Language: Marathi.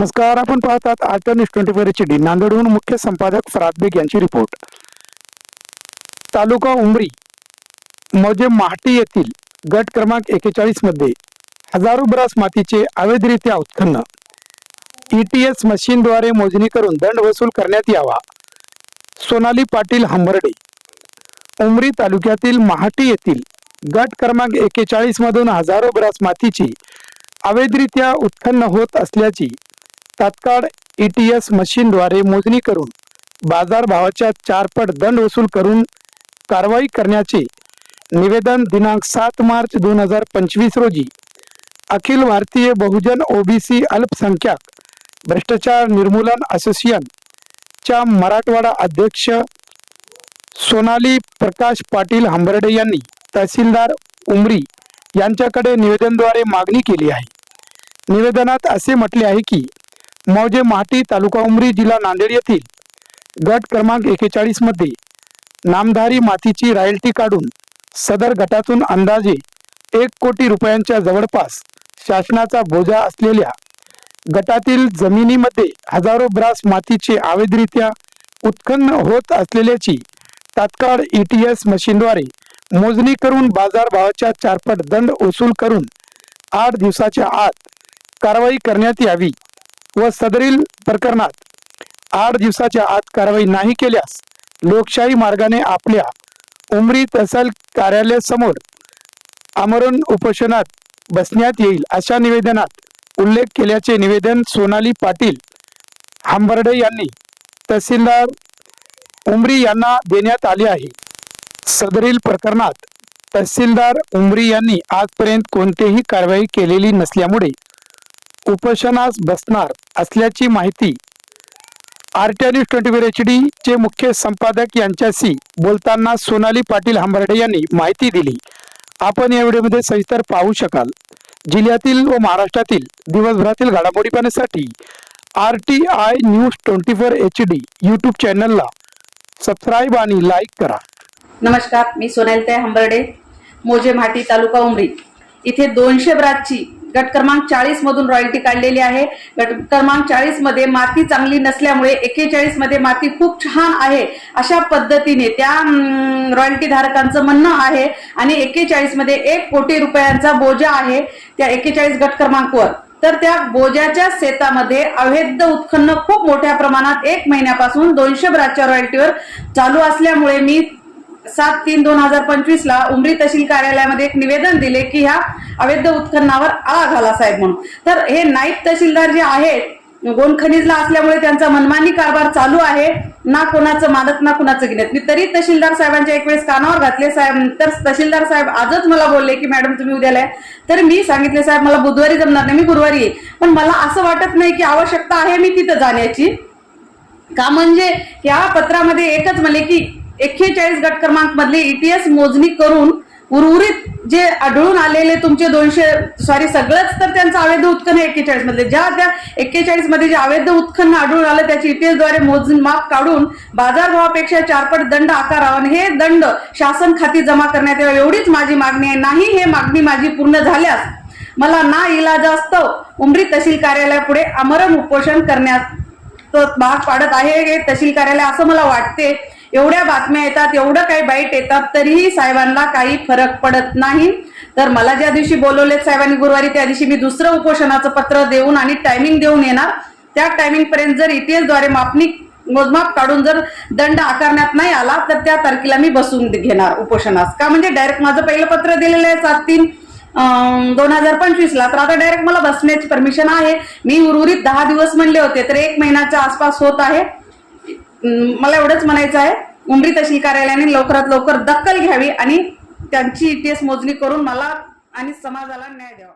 नमस्कार आपण पाहतात RTI news twenty four H D. नांदेडहून मुख्य संपादक फराद बेग यांची रिपोर्ट तालुका उमरी मौजे महाटी येथील गट क्रमांक एकेचाळीसमध्ये हजारो ब्रास मातीचे अवैधरित्या उत्खनन. ईटीएस मशीनद्वारे मोजणी करून दंड वसूल करण्यात यावा. सोनाली पाटील हंबर्डे उमरी तालुक्यातील महाटी येथील गट क्रमांक एकेचाळीस मधून हजारो ब्रास मातीची अवैधरित्या उत्खन्न होत असल्याची तात्काळ ईटीएस मशीनद्वारे मोजणी करून बाजारभावाच्या चारपट दंड वसूल करून कारवाई करण्याचे निवेदन दिनांक सात मार्च दोन हजार पंचवीस रोजी अखिल भारतीय बहुजन ओबीसी अल्पसंख्याक भ्रष्टाचार निर्मूलन असोसिएशन च्या मराठवाडा अध्यक्ष सोनाली प्रकाश पाटील हंबर्डे यांनी तहसीलदार उमरी यांच्याकडे निवेदनद्वारे मागणी केली आहे. निवेदनात असे म्हटले आहे की मौजे माटी तालुका उमरी जिल्हा नांदेड येथील गट क्रमांक एकेचाळीसमध्ये नामधारी मातीची रॉयल्टी काढून सदर गटातून अंदाजे एक कोटी रुपयांच्या जवळपास शासनाचा बोजा असलेल्या गटातील जमिनीमध्ये हजारो ब्रास मातीचे अवैधरित्या उत्खन्न होत असलेल्याची तात्काळ ईटीएस मशीनद्वारे मोजणी करून बाजारभावाच्या चारपट दंड वसूल करून आठ दिवसाच्या आत कारवाई करण्यात यावी. व सदरील प्रकरणात आठ दिवसाच्या आत कारवाई नाही केल्यास लोकशाही मार्गाने आपल्या उमरी तहसील कार्यालयासमोर आमरण उपोषणात बसण्यात येईल अशा निवेदनात उल्लेख केल्याचे निवेदन सोनाली पाटील हांबर्डे यांनी तहसीलदार उमरी यांना देण्यात आले आहे. सदरील प्रकरणात तहसीलदार उमरी यांनी आजपर्यंत कोणतीही कारवाई केलेली नसल्यामुळे उपोषणास बसणार असल्याची माहिती RTI news twenty four H D चे मुख्य संपादक यांच्याशी बोलताना सोनाली पाटील हंबर्डे यांनी माहिती दिली. आपण या व्हिडिओमध्ये सविस्तर पाहू शकाल. जिल्ह्यातील व महाराष्ट्रातील दिवसभरातील घडामोडी पाहण्यासाठी R T I news twenty four H D YouTube चॅनलला सबस्क्राईब आणि लाईक करा. नमस्कार मी सोनालीताई हंबर्डे मोजे माटी तालुका उमरी. इथे दोनशे ब्रातची गट क्रमांक चाळीस मधून रॉयल्टी काढलेली आहे. गट क्रमांक चाळीसमध्ये माती चांगली नसल्यामुळे एकेचाळीसमध्ये माती खूप छान आहे. अशा पद्धतीने त्या रॉयल्टी धारकांचं म्हणणं आहे आणि एकेचाळीसमध्ये एक कोटी रुपयांचा बोजा आहे त्या एकेचाळीस गट क्रमांकवर. तर त्या बोजाच्या शेतामध्ये अवैध उत्खन्न खूप मोठ्या प्रमाणात एक महिन्यापासून दोनशे ब्राच्या रॉयल्टीवर चालू असल्यामुळे मी सात तीन दोन हजार पंचवीस ला उमरी तहसील कार्यालयामध्ये एक निवेदन दिले की ह्या अवैध उत्खननावर आळा घाला साहेब म्हणून. तर हे नाईब तहसीलदार जे आहेत गोंड खनिजला असल्यामुळे त्यांचा मनमानी कारभार चालू आहे. ना कोणाचं मानत ना कोणाचं गिनत मी तरी तहसीलदार साहेबांच्या एक वेळेस कानावर घातले साहेब. तर तहसीलदार साहेब आजच मला बोलले की मॅडम तुम्ही उद्याला तर मी सांगितले साहेब मला बुधवारी जमणार नाही मी गुरुवारी येईल पण मला असं वाटत नाही की आवश्यकता आहे मी तिथं जाण्याची. का म्हणजे या पत्रामध्ये एकच म्हणले की एक्केचाळीस गट क्रमांक मधले ईटीएस मोजणी करून उर्वरित जे आढळून आलेले तुमचे दोनशे सॉरी सगळंच तर त्यांचं अवैध उत्खन्न एक्केचाळीस मधले. ज्या त्या एक्केचाळीसमध्ये जे अवैध उत्खन्न आढळून आलं त्याची ईटीएसद्वारे मोजून माप काढून बाजारभावापेक्षा चारपट दंड आकारावा आणि हे दंड शासन खाती जमा करण्यात यावे एवढीच माझी मागणी आहे. नाही हे मागणी माझी पूर्ण झाल्यास मला ना इलाजास्तव उमरी तहसील कार्यालयापुढे आमरण उपोषण करण्यात तो भाग पाडत आहे. हे तहसील कार्यालय असं मला वाटते. एवढ्या बातम्या येतात एवढं काही बाईट येतात तरीही साहेबांना काही फरक पडत नाही. तर मला ज्या दिवशी बोलवले साहेबांनी गुरुवारी त्या दिवशी मी दुसरं उपोषणाचं पत्र देऊन आणि टायमिंग देऊन येणार. त्या टायमिंग पर्यंत जर इतिहासद्वारे मापणी मोजमाप काढून जर दंड आकारण्यात नाही आला तर त्या तारखेला मी बसून घेणार उपोषणास. का म्हणजे डायरेक्ट माझं पहिलं पत्र दिलेलं आहे सात तीन दोन हजार पंचवीस ला तर आता डायरेक्ट मला बसण्याची परमिशन आहे. मी उर्वरित दहा दिवस म्हणले होते तर एक महिन्याच्या आसपास होत आहे. मला एवढंच म्हणायचं आहे उमरी तहसील कार्यालयाने लवकरात लवकर दखल घ्यावी आणि त्यांची इटीएस मोजणी करून मला आणि समाजाला न्याय द्यावा.